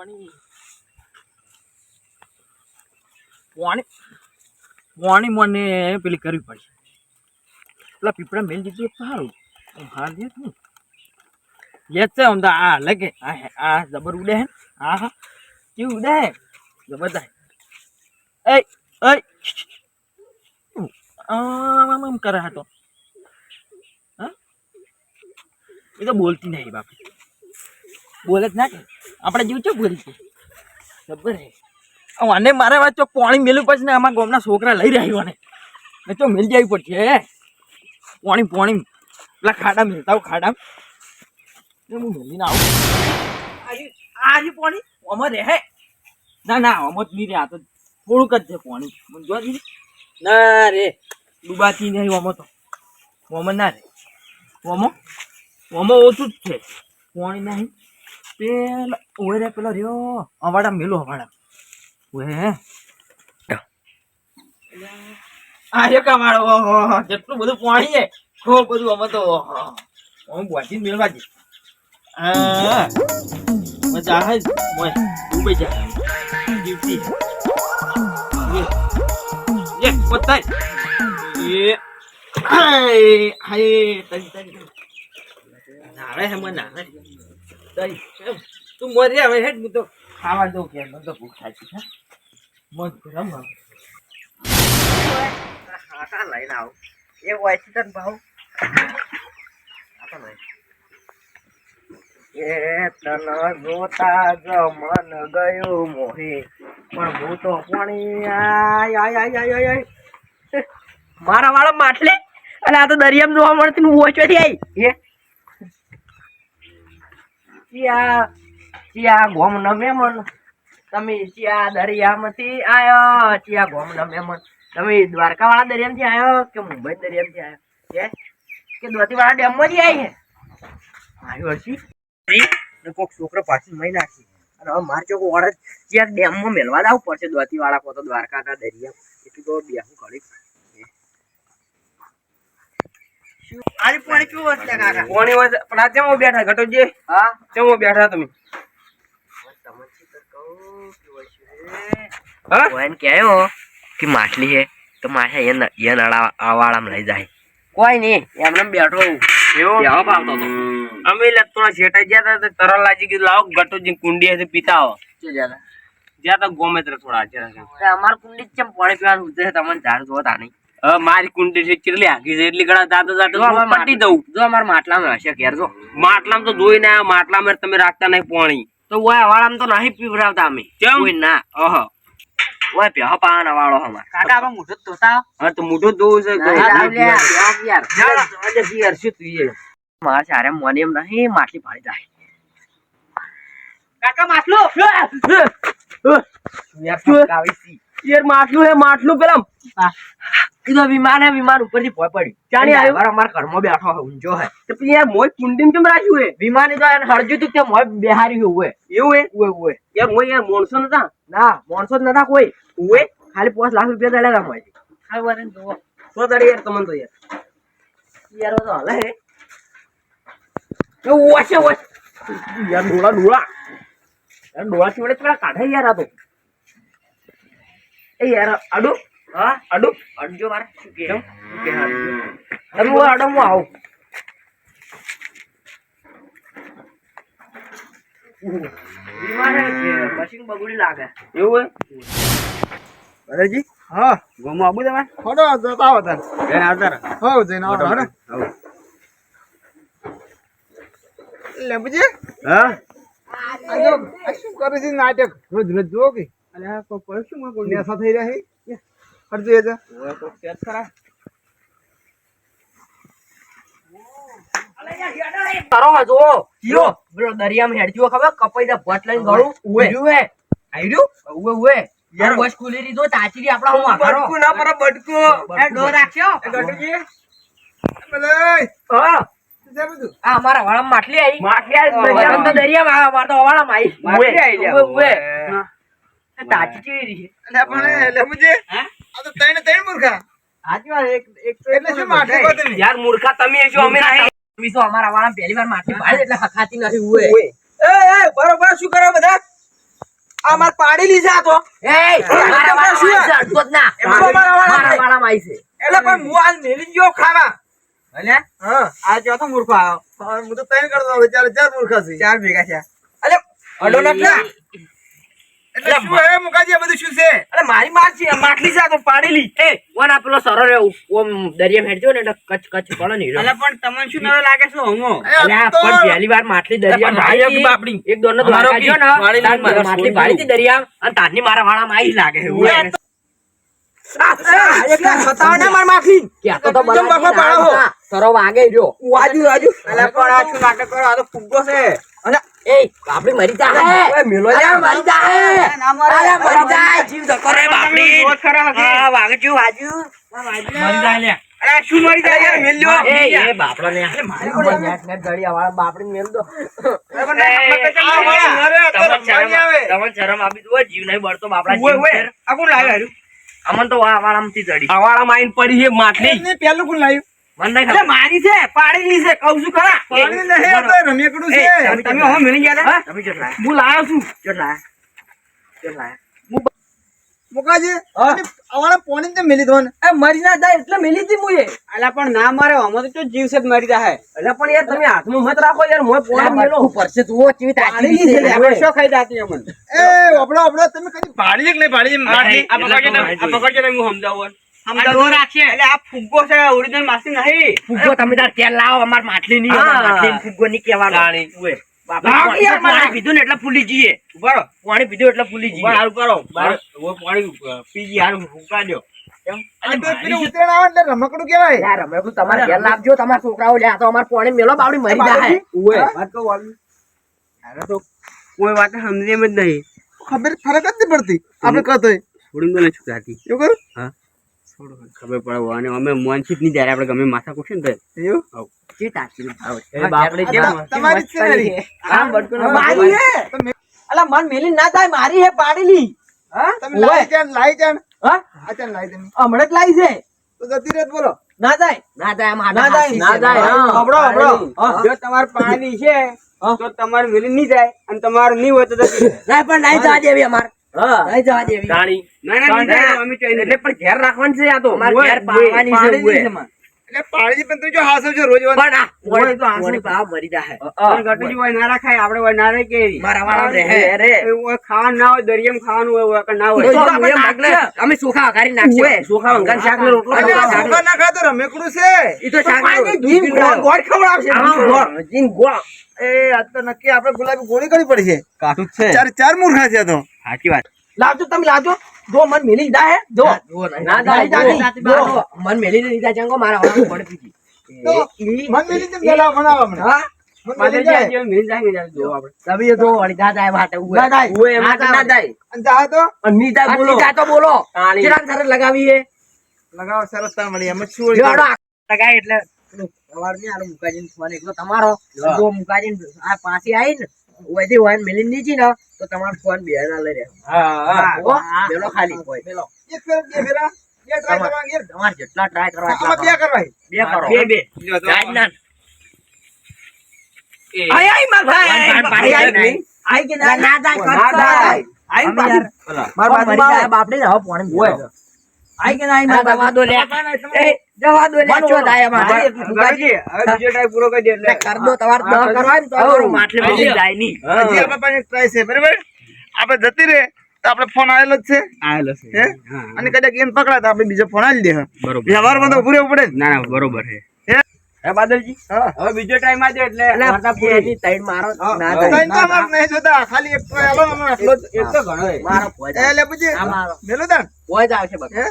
પાણી. પાણી પાણી મને પેલી કરવી પડશે. પેલા પીપળા મેલ દીધું સારું હાર. દે તું. લે છે તો આ લગે. આ જબર ઉડે હે હા હા. કેવું ઉડે હે? જબરદસ્ત એ એ આમ આમ કરે હતો હા? એ તો બોલતી નહીં બાપ બોલે જ ના કે. આપણે જીવ ચો છે ખબર હે. આને મારે વાત તો પાણી મેલું પછી ને આમાં ગામના છોકરા લઈ રહ્યા ને મેં તો મેલ જવી પડશે પાણી પાણી. પેલા ખાડા મેલતા હોય ખાડા. હું મેલીને આવું. આજે પાણી? આમાં રહે? ના ના જ નહીં રહે આ તો થોડુંક જ છે પાણી. મને જોવા દીધી? ના રે. ડૂબાતી નહીં આમાં તો. આમાં ના રે આમાં? આમાં ઓછું જ છે. પાણી નહીં. પેલા ઓય રે પેલો રહ્યો. અવાડા મેલો અવાડા ઓય આ એક અમારો કેટલું બધું પાણી છે ખૂબ બધું અમે તો હું. બોટી મેળવા જઈ હા મજા આવે મોય, ડૂબી જાય. જીવતી એ, પતાય. એ, હાય હાય તઈ તઈ નાવે હે મને નાવે. તું મરી આવે હેડ હું તો ખાવા દઉં કે મને તો ભૂખ થાય છે. મન ગરમ આવે. આટા લઈને આવું. એ હોય છે તને ભાવ? આટા લઈ એ તન જોતા જ મન ગયું મોહે. પણ હું તો પાણી આય આય આય આય આય આય. મારા વાળા માટલે? અને આ તો દરિયામાં જોવા મળતી હું ઓછોથી આવી ચિયા ચિયા ગોમ ન મેમન તમે ચિયા દરિયામાંથી આયો? ચિયા ગોમ ન મેમન તમે દ્વારકા વાળા દરિયામાંથી આયો કે મુંબઈ દરિયામાંથી આયો? કે કે દોતી વાળા ડેમમાંથી આવી હે આવ્યો હરશી કોઈક છોકરો પાછી મહી નાખી. અને હવે મારે ચોક ઓળખ ત્યાં ડેમમાં મેલવા જવું પડશે દોતી વાળા કો તો દ્વારકા દરિયા. એટલું તો બેહું ઘડી આજે પાણી કેવું હશે કાકા? કોણી હોય પણ આ ચેમો બેઠા? ઘટોજી હા? ચેમો બેઠા તમે? કોઈને કહેયો કે માછલી હે તો માછે અહીંયા અહીંયા અવાળામાં લઈ જાય. કોઈ નહીં એમને બેઠો એવું? બેહવા પાવતો હતો. અમે લત્તોણા શેઠા ગયા હતા તરલ લાજી કીધું લાવો ગટોજી કુંડી હશે પીતા આવો જ્યાં તો? ગોમેત્ર થોડા અમાર કુંડી ચેમ પાણી પીવાનું તમને ઝાડ જોતા નહીં મારી કુંડી છે કેટલી આગી છે? એટલી ગળા જાતો જાતો પટી દઉં. જો અમાર માટલામાં હશે ઘેર જો. માટલામાં તો જોઈને આયા માટલામાં તમે રાખતા નહીં પાણી. તો ઓય અવાળામાં તો નહીં પીવડાવતા અમે. કેમ? કોઈ ના. ઓહ. ઓય પ્યાહ પાવાના વાળો અમાર. કાકા આપણે મોઢું ધોતા હા તો મોઢું જોવું છે તો યાર શું તું એ મારા સારે મને એમ નહીં માટલી પાડી જાય. કાકા માટલો. યાર માટલું હે માટલું પેલા કીધું વિમાન હે વિમાન ઉપરથી ભોય પડી. ચાણી આવ્યો. મારા અમારા ઘરમાં બેઠો હે ઊંજો હે. તો પછી યાર મોય કુંડીમ કેમ રાખ્યું હે? વિમાન તો એને હળજ્યું તું તે મોય બેહારી હોય. એવું હે? ઉવે ઉવે યાર મોય યાર મોણસો નતા? ના મોણસો જ નતા કોઈ. ઉવે ખાલી પાંચ લાખ રૂપિયા દળેલા મોય ખાલી વરે જોવો. સો તારી યાર તમને તો યાર. યાર તો હાલે હે. એ ઓછે ઓછે. યાર ડોળા ડોળા. યાર ડોળા ચીવડે પેલા કાઢે યાર આ તો. એ યાર આડો હા? આડો અડજો મારે. શું કે કે અડજો? હું આડો હું આવું મશીન બગડી લાગે. એવું હે અરેજી હા. ગમો આબુ તમે ખોડો જતા આવો તાર. બેન આવતા. હો જઈને આવો હડો લેબજી હા? આ શું કરે છે નાટક? રોજ રોજ જો કે? અલે આ કોઈ પડ્યું શું માં કોઈ નેસા થઈ રહ્યા હે હરજો એ ઓય તો સેટ કરા તારો હજો કીયો પેલો દરિયામાં હેડજો ખબર? કપાઈ દે ભટ લઈને ગળું. ઉવે. ઉવે આઈડ્યું ઉવે ઉવે. યાર બસ ખુલી રીધો તાચરી આપડા હું બટકું ના પર બટકું. એ ડોર રાખ્યો એ ગટુજી ભલે હા. બધું? આ અમારા વાળામાં માટલી આવી. માટલી આવી દરિયામાં તો દરિયામાં આ અમાર તો અવાળામાં આવી. માટલી આવી ઉવે. ઉવે. એ તાચી છે અલે પણ લેબજી આ તો ત્રણ ત્રણ મૂર્ખા. હાચી વાત એક એક તો એટલે શું માટલી યાર મૂર્ખા તમે છો અમે નહીં તમે તો અમારા વાળા પહેલી વાર માટલી પાડી એટલે હખાતી નથી ઉવે. એ એ બરોબર શું કરો બધા? આ માર પાડેલી છે તો. એય, મારા વાળામાં આઈ છે, જ ના. મારા વાળા મારા છે. એટલે પણ હું આજ મેલી ગયો ખાવા. અને હા. આ ચોથો મૂર્ખો આવ્યો હું તો ત્રણ કરતો ચાર ચાર મૂર્ખા છે. ચાર ભેગા છે અલે અડો ના એટલે શું હે મુકાજી બધું શું છે અરે મારી માર છે માટલી છે તો પાડેલી એ, ઓન આ સરો રહ્યો, ઓમ દરિયામાં હેડજો ને એટલે કચ કચ પડે ને હીરો. પણ તમને શું નવે લાગે છે હમો અલ્યા, પણ પહેલી વાર માછલી દરિયા ભાઈ એક બાપડી. એક દોરનો ને, હતી દરિયામાં, અને તારની મારા વાળામાં લાગે. માર માટલી તો તો પાડો? સરો વાગે જો વાજુ વાજુ અલે પણ આ શું નાટક કરો? આ તો ફુગ્ગો છે. અને એ, બાપડી મરી જા. ઓય મેલો જા મરી જા ના મરે મરી જા. જીવ ધક્કો રે બાપડી. હા, વાગજુ વાજુ મરી જાય લે અરે શું મરી જાય યાર મેલ લ્યો. એ એ બાપડા ને મારી પણ નેટ નેટ ગળિયા વાળા બાપડી મેલ દો. અરે પણ આ આવે. તમને શરમ આપી દો જીવ નહીં બળતો બાપડા ઓય ઓય આ કોણ લાવ્યો અમન તો વા વાળામાંથી ચડી આવાળા આઈને પડી છે માટલી. પેલું કોણ લાવ્યું? મન નહીં અરે ખબર? મારી છે પાડેલી છે કહું છું ખરા. પાણી નહીં, તો રમકડું છે. તમે- તમે હવે મેલી ગયા હતા? તમે કેટલા? હું લાયો છું. કેટલા? કેટલા? મુકાજી, હા. પોણી કેમ મેલી દો એ મરી ના જાય એટલે મેલી હતી મુએ. અલા પણ ના મારે આમાં તો જીવ છે જ મરી જાય એટલે પણ યાર તમે હાથમાં મત રાખો યાર મોય પોણા મેલો. પરસે તું કેવી પાડેલી છે લે. આપણે ખાઈ જાતી અમન? એ, તમે કદી પાડી છે કે નહીં? આ આ હું સમજાવું પાણી પીધું એટલે ફૂલી જઈએ. હારું કરો પાણી પીજી હારું ફૂંકા દ્યો આ તો પેલું ઉતરાણ આવે એટલે રમકડું કહેવાય. યાર તમારે ઘેર લાવજો. તમારા છોકરાઓ લ્યા તો અમાર પાણી મેલો બાવડી મરી જાય તો કોઈ વાત સમજે એમ જ નહીં. ખબર ફરક જ નહીં પડતી. આપણે કહેતો એવું કરું? ખબર પડે અને અમે મોનશીપ નહીં જયારે આપણે ગમે માથા કુશે ને એવું? ચી તાચી ભાવ છે. બાપડે આ તમારી છે. આમ બટકું મારી હે. અલા મન મેલી ના થાય મારી હે પાડેલી. હા તમે લાઈ ચાણ, લાઈ ચાણ. હા? આ ચાણ લાઈ તમે. હમણાં જ લાવી છે. તો જતી રહેત બોલો. ના થાય. ના જાય આમ ના ના. જો તમારે પાણી છે તો તમારે મેલી નહીં જાય અને તમારે નહીં હોય તો જતી રહે. ના પણ નહીં જવા દેવી અમાર. અમે ચોઈ એટલે પણ ઘેર રાખવાની છે આ તો. અમારે ઉવે, ઘેર પાડવાની છે પાડેલી ઉવે. છે માર. એટલે પાડી પણ તું જો હાસવ છો રોજ પણ આ ઉવે તો તો આંસુ. આંસુ ભાવ મરી જાય પણ ગટુજી હોય ના રાખાય આપણે હોય ના રાખીએ. એવી. મારા વાળા રહે રે એવું હોય ખાવાનું ના હોય દરિયામાં ખાવાનું હોય હોય કે ના તો હોય જો આપણે અમે નાખીએ. નાખીએ. અમે વઘારી નાખીએ. ઉવે, ચોખા શાક ને રોટલો ના તો છે. ઈ તો શાક ગોળ ગોળ ખવડાવશે. આમાં ગોળ. જીન ગોળ. એ આ તો નક્કી આપડે ગુલાબી ગોળી કરવી પડશે. કાઠું છે. ચાર ચાર મૂર્ખા છે તો. સાચી વાત. લાવજો તમે લાવજો. જો મન મેલી જાય હે જો. ના. જો. મન મેલી લીધા ચંગો મારા ઓળખ પડે. તો મન મેલી તેમ ગલાવ બનાવો હમણાં. હા? તમારો. મુકાજી આ પાછી આવી ને ઓયથી વાન ને નીચી ના તો તમારો ફોન બે ના લઈ રહ્યો હા પેલો ખાલી કોઈ. પેલો એક ફેર બે ફેરા. બે ટ્રાય કરવા તમારે જેટલા ટ્રાય કરવા એટલા બે કરવા બે કરો. બે બે. જાય ના. આય આય માર ભાઈ આય, કે ના ના કટ આય માર બાપડે ને હવે પોણી ઓય. મેલો. આય કે ના આય આ દો લે. એ, દો લે. ચો દાય અમારે. મારી હવે બીજો ટ્રાય પૂરો કરી દે એટલે. એટલે કર દો તમારે દવા કરવા તો હઉ. તમારું માટલી જાય નહીં. હજી આપણા પાસે ટ્રાય છે બરાબર આપણે જતી રે તો આપણે ફોન આવેલો જ છે આયેલો છે અને કદાચ એમ પકડા તો આપણે બીજો ફોન આવી દે બરોબર વ્યવહારમાં તો પૂરે પડે જ. ના ના બરોબર છે હે? બાદલજી? હા. હવે બીજો ટાઈમ આજે એટલે વાર્તા પૂરી. એની મારો ના તો તો અમારે નહીં જોતા ખાલી એક આલો આટલો એક તો ઘણો હે. મારો આ મારો. મેલો આવશે. હે?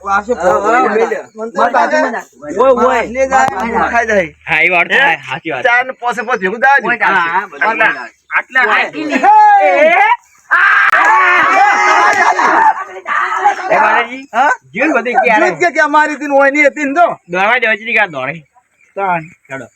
ઓ આવશે માર ઓય ઓય લે જાય ખાઈ જાય હા એ વાત સાચી વાત. પોસે પોસ ભેગું આટલા-. આટલા. બધી હતી દોડવા દેવા કે દોડે? ત્રણ ચડો